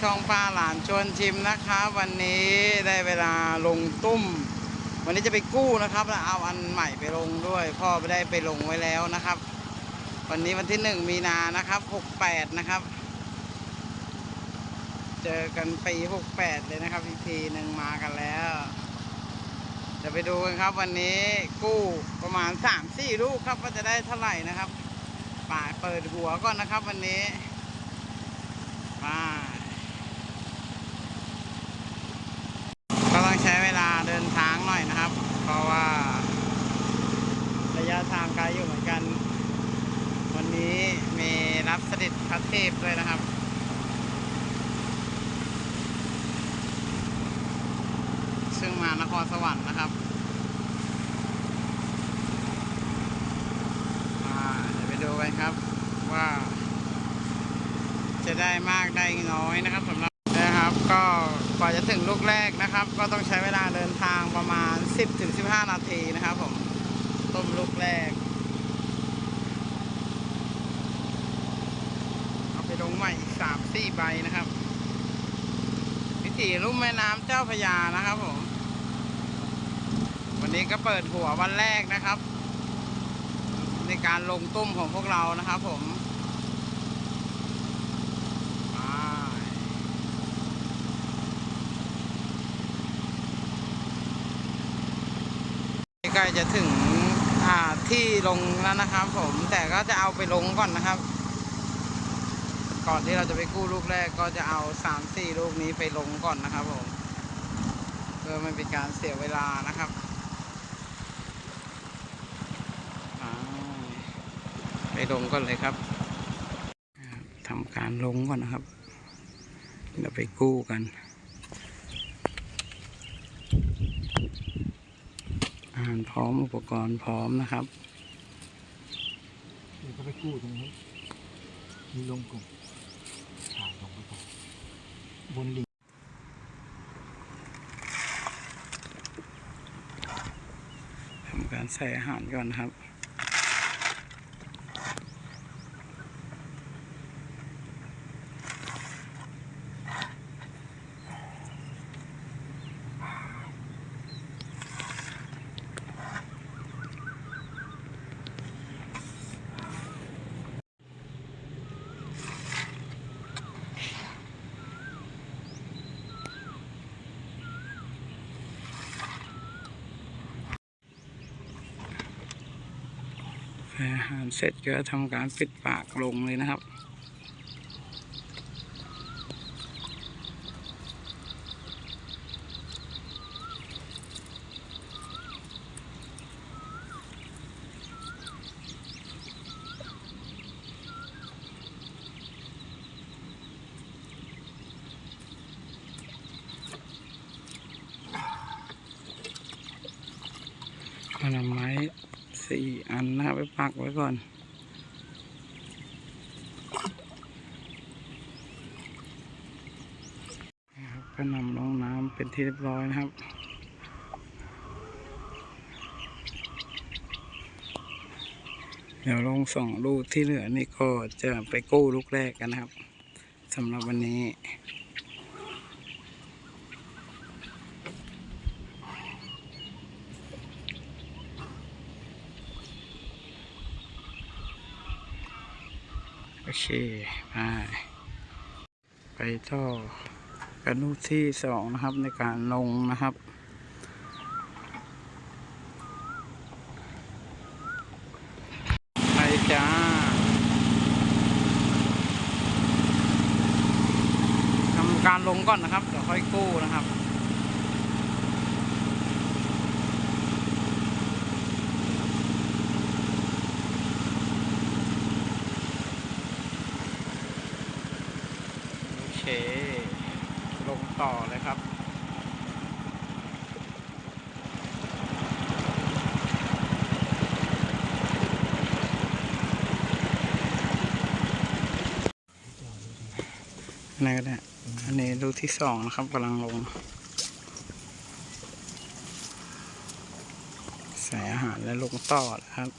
ช่องป้าหลานชวนชิมนะครับวันนี้ได้เวลาลงตุ้ม วันนี้จะไปกู้นะครับ แล้วเอาอันใหม่ไปลงด้วย พ่อไม่ได้ไปลงไว้แล้วนะครับ วันนี้วันที่หนึ่งมีนานะครับหกแปดนะครับ เจอกันปีหกแปดเลยนะครับอีกทีหนึ่งมากันแล้วจะไปดูกันครับ วันนี้กู้ประมาณสามสี่ลูกครับว่าจะได้เท่าไหร่นะครับป่าเปิดหัวก่อนนะครับ วันนี้มาก็ต้องใช้เวลาเดินทางหน่อยนะครับ เพราะว่า ระยะทางไกลอยู่เหมือนกัน วันนี้ มีรับเสด็จพระเทพด้วยนะครับซึ่งมานครสวรรค์นะครับอ่าเดี๋ยวไปดูกันครับว่า จะได้มากได้น้อยนะครับสำหรับนะครับ ก็กว่าจะถึงลูกแรกนะครับ ก็ต้องใช้เวลาเดินทางประมาณ 10-15 นาทีนะครับผมต้มลูกแรก เอาไปลงใหม่อีก3-4ใบนะครับ พิธีลุ่มแม่น้ำเจ้าพยานะครับผม วันนี้ก็เปิดหัววันแรกนะครับ ในการลงตุ้มของพวกเรานะครับผมใกล้จะถึงที่ลงแล้วนะครับผมแต่ก็จะเอาไปลงก่อนนะครับ ก่อนที่เราจะไปกู้ลูกแรกก็จะเอาสามสี่ลูกนี้ไปลงก่อนนะครับผมเพื่อไม่เป็นการเสียเวลานะครับไปลงก่อนเลยครับทำการลงก่อนนะครับเดี๋ยวไปกู้กันอาหารพร้อมอุปกรณ์พร้อมนะครับเดี๋ยวก็ไปกู้ตรงนี้มีลงกลุ่มถ่ายลงไปก่อน บนลิงทำการใส่อาหารก่อนครับ อาหารเสร็จก็ทำการปิดปากลงเลยนะครับ เอาหน่อไม้สี่อันนะครับไปปักไว้ก่ อนนะครับก็นำลงน้ำเป็นที่เรียบร้อยนะครับเดี๋ยวลงสองลูกที่เหลือนี่ก็จะไปกู้ลูกแรกกันนะครับสำหรับวันนี้ โอเค ไปไปต่อกันลูกที่สองนะครับในการลงนะครับ ไปจ้าทำการลงก่อนนะครับเดี๋ยวค่อยกู้นะครับ โอเค ลงต่อเลยครับ อันไหนก็ได้ อันนี้ลูก ที่สองนะครับกำลังลง ใส่อาหารและลงต่อนะครับ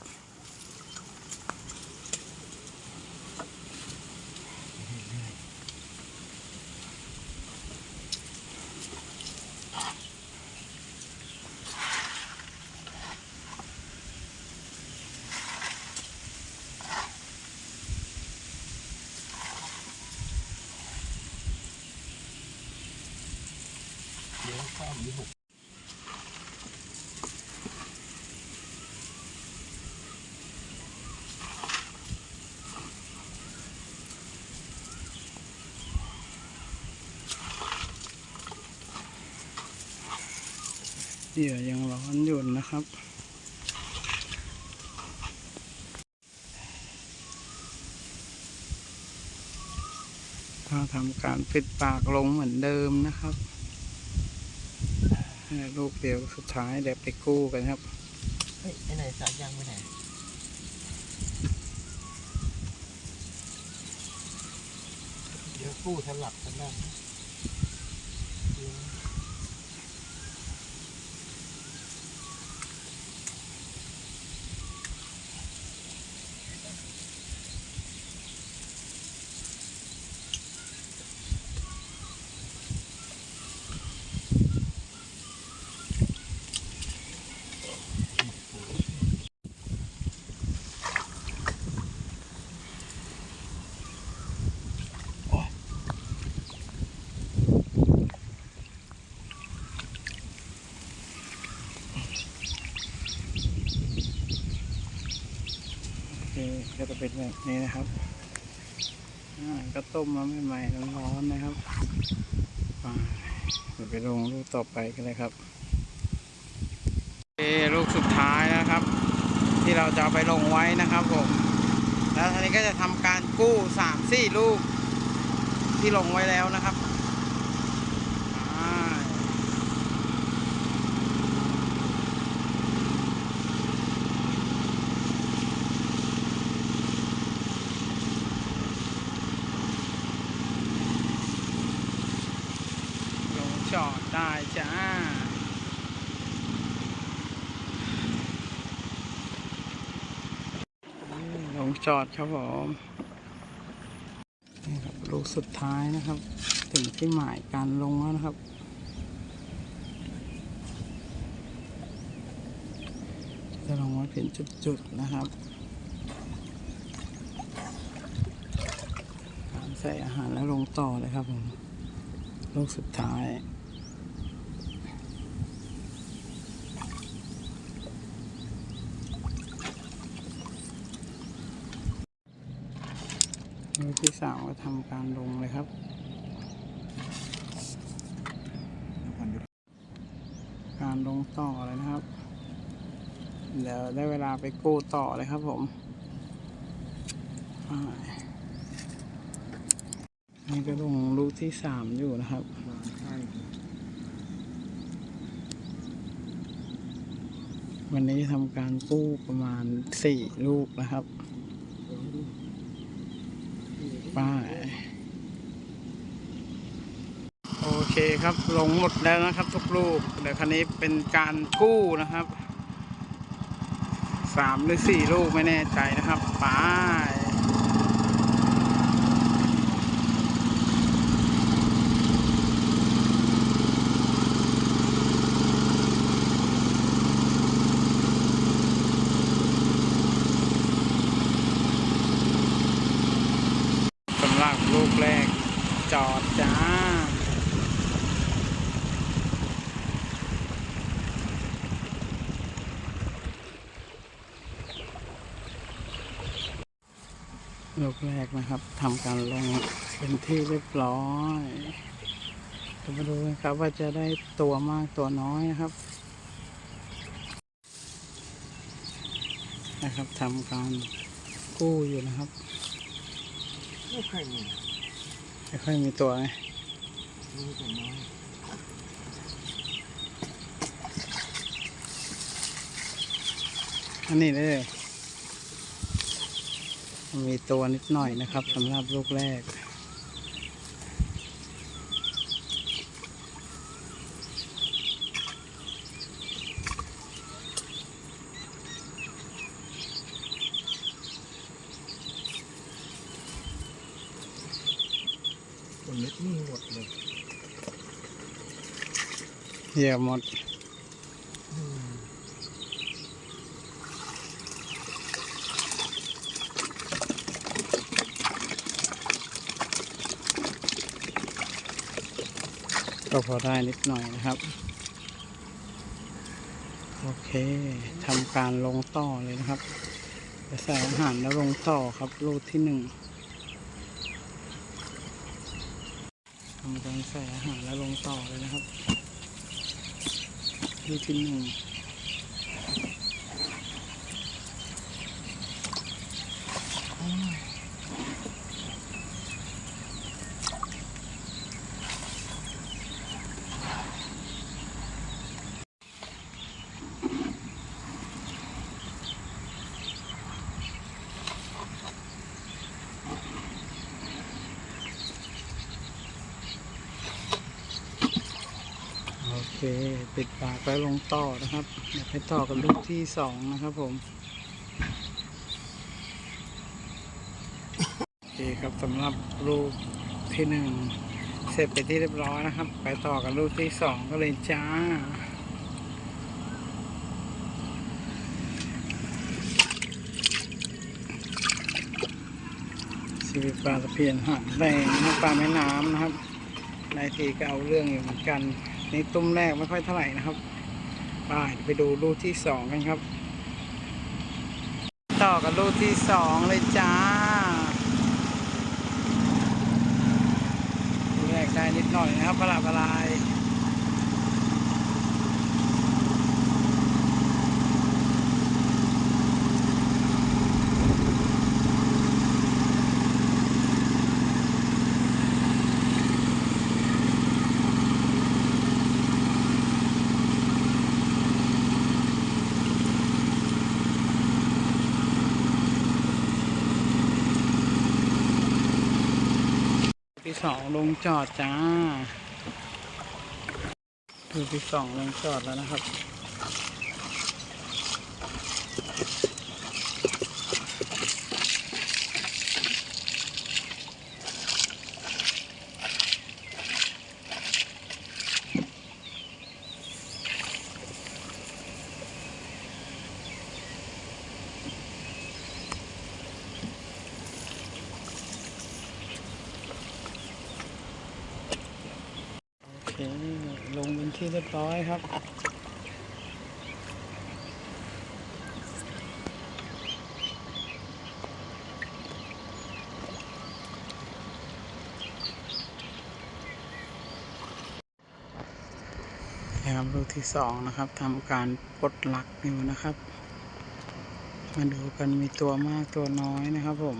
เหยื่อยังร้อนอยู่นะครับ ก็ทำการปิดปากลงเหมือนเดิมนะครับลูกเดียวสุดท้ายเดี๋ยวไปกู้กันครับ เฮ้ยไอไหนสายยางไปไหนเดี๋ยวกู้สลับกันได้นะเดี๋ยว โอเคก็จะ เป็นแบบนี้นะครับก็ต้มมาใหม่ๆร้อนๆนะครับไปเดี๋ยวไปลงลูกต่อไปกันเลยครับโอเคลูกสุดท้ายนะครับ ที่เราจะไปลงไว้นะครับผมแล้วทีนี้ก็จะทำการกู้สามสี่ลูกที่ลงไว้แล้วนะครับไปลงจอดได้จ้า ลงจ อดครับผมนี่ครับลูกสุดท้ายนะครับ ถึงที่หมายการลงแล้วนะครับ จะลงไว้เป็นจุดๆนะครับการใส่อาหารแล้วลงต่อเลยครับผมลูกสุดท้าย นที่สามก็ทำการลงเลยครับการลงต่อเลยนะครับ เดี๋ยวได้เวลาไปกู้ต่อเลยครับผม นี่ก็ลงลูกที่สามอยู่นะครับวันนี้ทำการกู้ประมาณสี่ลูกนะครับ ป้ายโอเคครับลงหมดแล้วนะครับ ทุกลูก เดี๋ยวคันนี้เป็นการกู้นะครับสามหรือสี่ลูกไม่แน่ใจนะครับป้ายสำหรับลูกแรกจอดจ้า ลูก แรกนะครับทำการลงเป็นที่เรียบร้อยจะมาดูกันครับว่าจะได้ตัวมากตัวน้อยนะครับ นะครับทำการกู้อยู่นะครับไม่ค่อยมีไม่ค่อยมีตัวไงมีแต่น้อยอันนี้เลย มีตัวนิดหน่อยนะครับสำหรับลูกแรกคนเล็กนี่หมดเลย เหี้ยหมด ก็พอได้นิดหน่อยนะครับ โอเคทำการลงต่อเลยนะครับใส่อาหารแล้วลงต่อครับลูดที่หนึ่งทำการใส่อาหารแล้วลงต่อเลยนะครับลูดที่หนึ่ง เคปิดปากแล้วลงต่อนะครับเดี๋ยวไปต่อกับลูกที่สองนะครับผมโอเคครับสำหรับลูกที่หนึ่งเสร็จไปที่เรียบร้อยนะครับ ไปต่อกับลูกที่สองก็เลยจ้าชีวิตปลาตะเพียนหางแดงปลาแม่น้ำนะครับนายทีก็เอาเรื่องอยู่เหมือนกัน นตุ้มแรกไม่ค่อยเท่าไหร่นะครับไปไปดูลูกที่สองกันครับ ต่อกับลูกที่สองเลยจ้าลูกแรกได้นิดหน่อยนะครับปลาปลาย สองลงจอดจ้า ดูที่สองลงจอดแล้วนะครับ โอเค ลงเป็นที่เครับนะครับลูกที่สองนะครับทำการปลดหลักอยู่นะครับ มาดูกันมีตัวมากตัวน้อยนะครับผม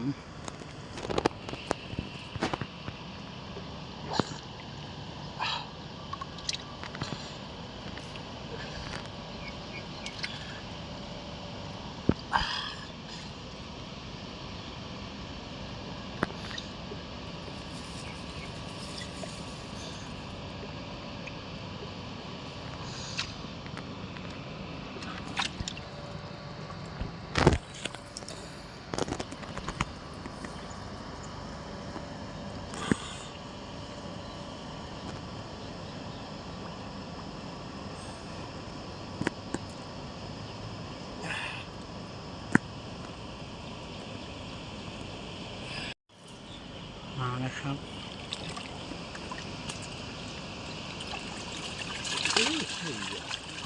ครับ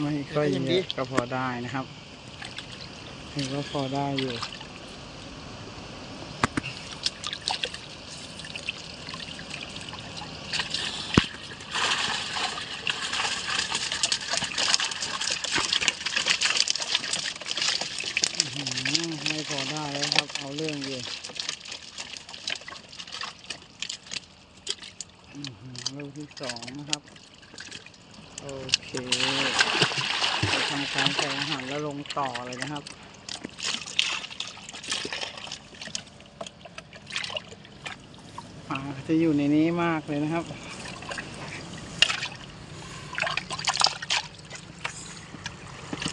ไม่ค่อยเยอะก็พอได้นะครับถือว่าพอได้อยู่ อื้อหือไม่พอได้แล้วครับ เอาเรื่องอยู่อื้อหื อลูกที่สองนะครับ โอเคจะทำการใส่อาหารแล้วลงต่อเลยนะครับปลาจะอยู่ในนี้มากเลยนะครับ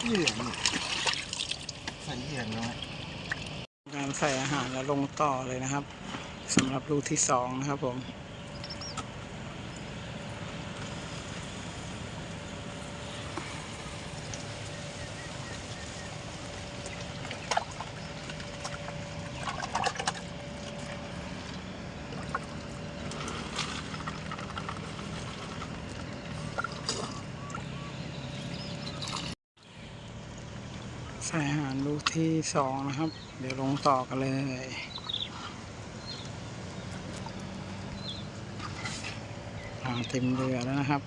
เหยื่อนี่ใส่เหยื่อน้อยการใส่อาหารแล้วลงต่อเลยนะครับสำหรับลูกที่สองนะครับผม ส่อาหารลูกที่สองนะครับ เดี๋ยวลงต่อกันเลยอ่าเต็มเรือแล้วนะครับ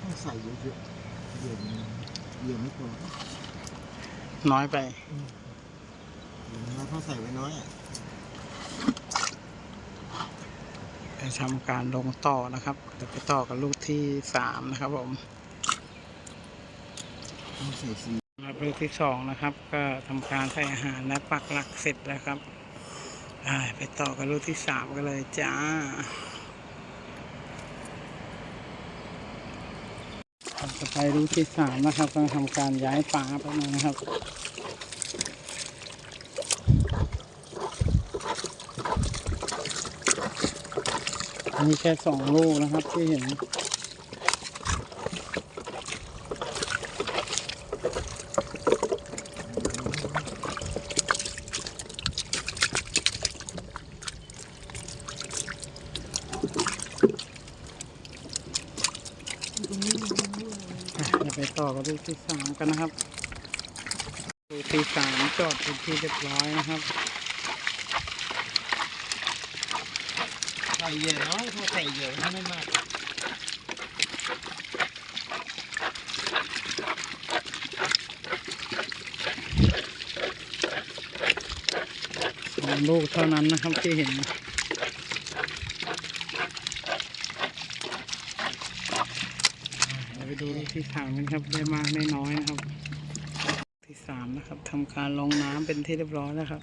ต้องใส่เยอะๆเยอะมันเยอะไม่พอน้อยไปเดี๋ยวนะถ้าใส่ไว้น้อยอะไปทำการลงต่อนะครับ เดี๋ยวไปต่อกับลูกที่สามนะครับผมต้องใส่สีครับ ลูกที่สองนะครับ ก็ทำการใส่อาหารและปักหลักเสร็จแล้วครับไปต่อกับลูกที่สามกันเลยจ้าครับต่อไปลูกที่สามนะครับต้องทำการย้ายปลาไปบนึงนะครับมีแค่สองลูกนะครับที่เห็น อะเดี๋ยวไป ต่อกับลูกที่สามกันนะครับลูกที่สามจอดเป็นที่เรียบร้อยนะครับใส่เยอะน้อยถ้าใส่เยอะถ้าไม่มากสองลูกเท่านั้นนะครับที่เห็น เดี๋ยวไป ดูลูกที่สามนะครับได้มากได้น้อยนะครับ ที่สามนะครับทำการลงน้ำเป็นที่เรียบร้อยแล้วครับ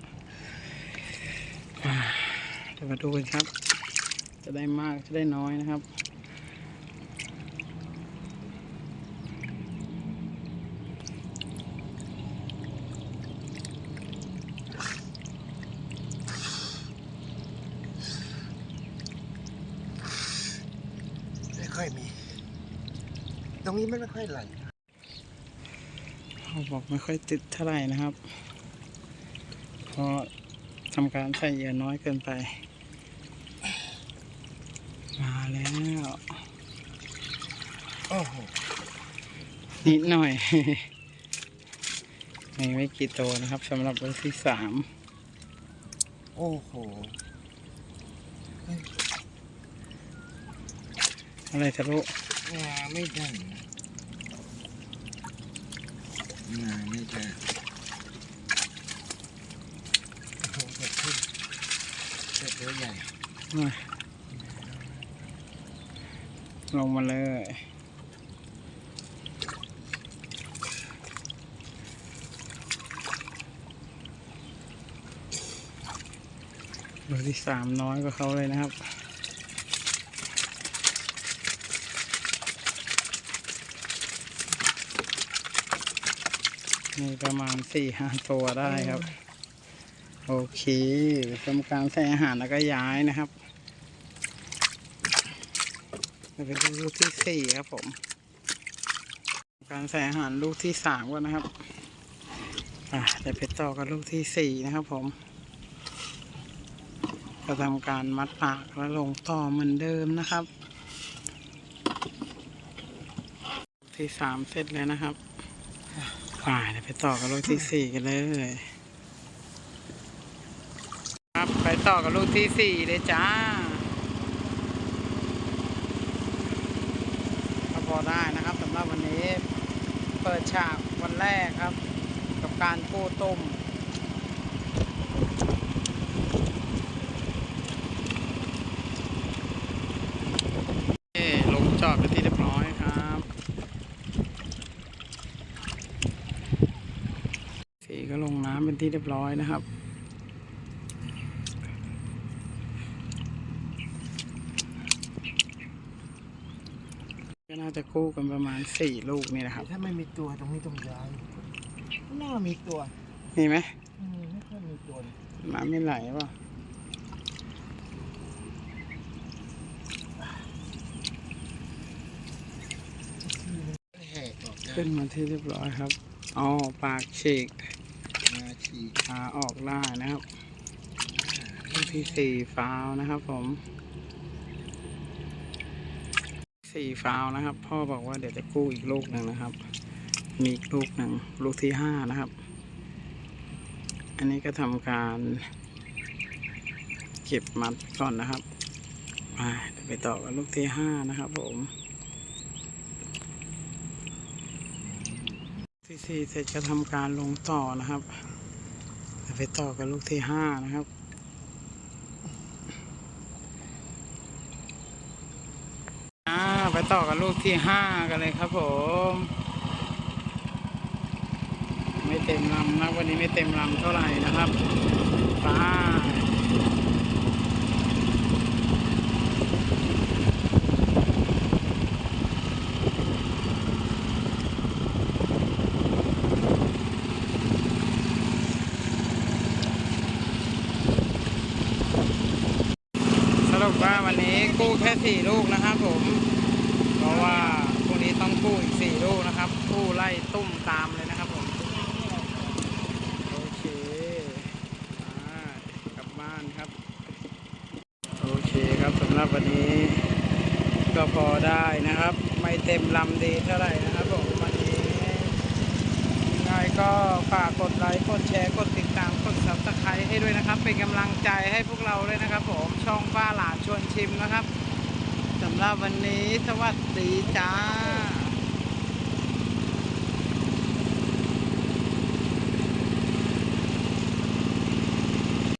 อ่าเดี๋ยวมาดูกันครับ จะได้มากจะได้น้อยนะครับ ไม่ค่อยมี ต รงนี้มันไม่ค่อยไหลเขาบอกไม่ค่อยติดเท่าไหร่นะครับ เพราะทำการใส่เหยื่อน้อยเกินไป มาแล้ว โอ้โห นิดหน่อย ไม่ไม่กี่ตัวนะครับสำหรับวันที่สาม โอ้โหอะไรทะลุ งาไม่ได้งาไม่ได้โอ้โหขึ้นเกิดตัวใหญ่มาลงมาเลยตัวที่สามน้อยกว่าเขาเลยนะครับ มีประมาณสี่ห้าตัวได้ครับ โอเคทำการใส่อาหารแล้วก็ย้ายนะครับเราไปดูลูกที่สี่ครับผม การใส่อาหารลูกที่สามก่อนนะครับ อะเดี๋ยวไปต่อกับลูกที่สี่นะครับผมก็ทำการมัดปากแล้วลงต่อเหมือนเดิมนะครับลูกที่สามเสร็จแล้วนะครับ่าเดี๋ยวไปต่อกับลูกที่สี่กันเลย ครับไปต่อกับลูกที่สี่เลยจ้าก็พอได้นะครับสำหรับวันนี้ เปิดฉากวันแรกครับ กับการกู้ต้มเอ้ลงจอดเป็นที่เรียบร้อยครับ สีก็ลงน้ำเป็น ที่เรียบร้อยนะครับ ก็น่าจะกู้กันประมาณสี่ลูกนี่นะครับ ถ้าไม่มีตัวตรงนี้ต้องย้ายน่ามีตัวมีไหมอืมไม่ค่อยมีตัวเลยน้ำไม่ไหลป่ะแหกออกได้ขึ้นมาที่เรียบร้อยครับ อ๋อ ปากฉีกีขาออกได้นะครับลูกที่สี่ฟาวนะครับ ผมสี่ฟาวนะครับ พ่อบอกว่าเดี๋ยวจะกู้อีกลูกหนึ่งนะครับ มีอีกลูกหนึ่งลูกที่ห้านะครับ อันนี้ก็ทำการเก็บมัดก่อนนะครับอ่าไปต่อกับลูกที่ห้านะครับ ผมที่สี่เสร็จก็ทำการลงต่อนะครับ ไปต่อกับลูกที่ห้านะครับอ่าไปต่อกับลูกที่ห้ากันเลยครับผม ไม่เต็มลำนะวันนี้ไม่เต็มลำเท่าไหร่นะครับปลาสรุปว่าวันนี้กู้แค่ สี่ลูกนะครับผม เพราะว่าพรุ่งนี้ต้องกู้อีกสี่ลูกนะครับกู้ไล่ตุ้มตามเลยนะครับผม โอเคกลับบ้านครับ โอเคครับสำหรับวันนี้ ก็พอได้นะครับ ไม่เต็มลำดีเท่าไหร่นะครับผมวันนี้ยังไงก็ฝากกดไลค์กดแชร์กดติดตามกดซับสไครต์ให้ด้วยนะครับ เป็นกำลังใจให้พวกเราเลยนะครับผมช่องป้าหลานชวนชิมนะครับำหรับวันนี้สวัสดีจ้า